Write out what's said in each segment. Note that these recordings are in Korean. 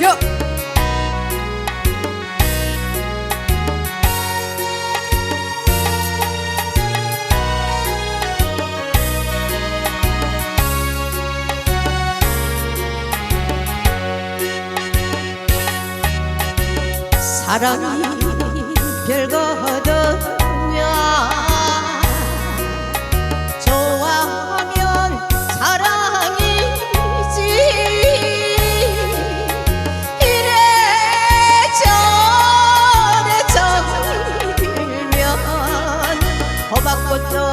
쇼! 사랑이 별거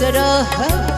सरह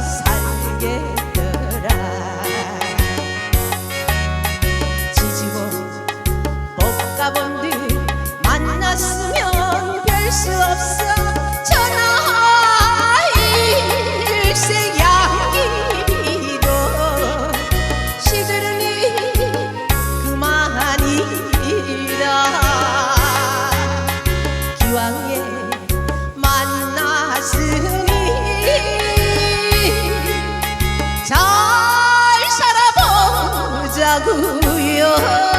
가구요.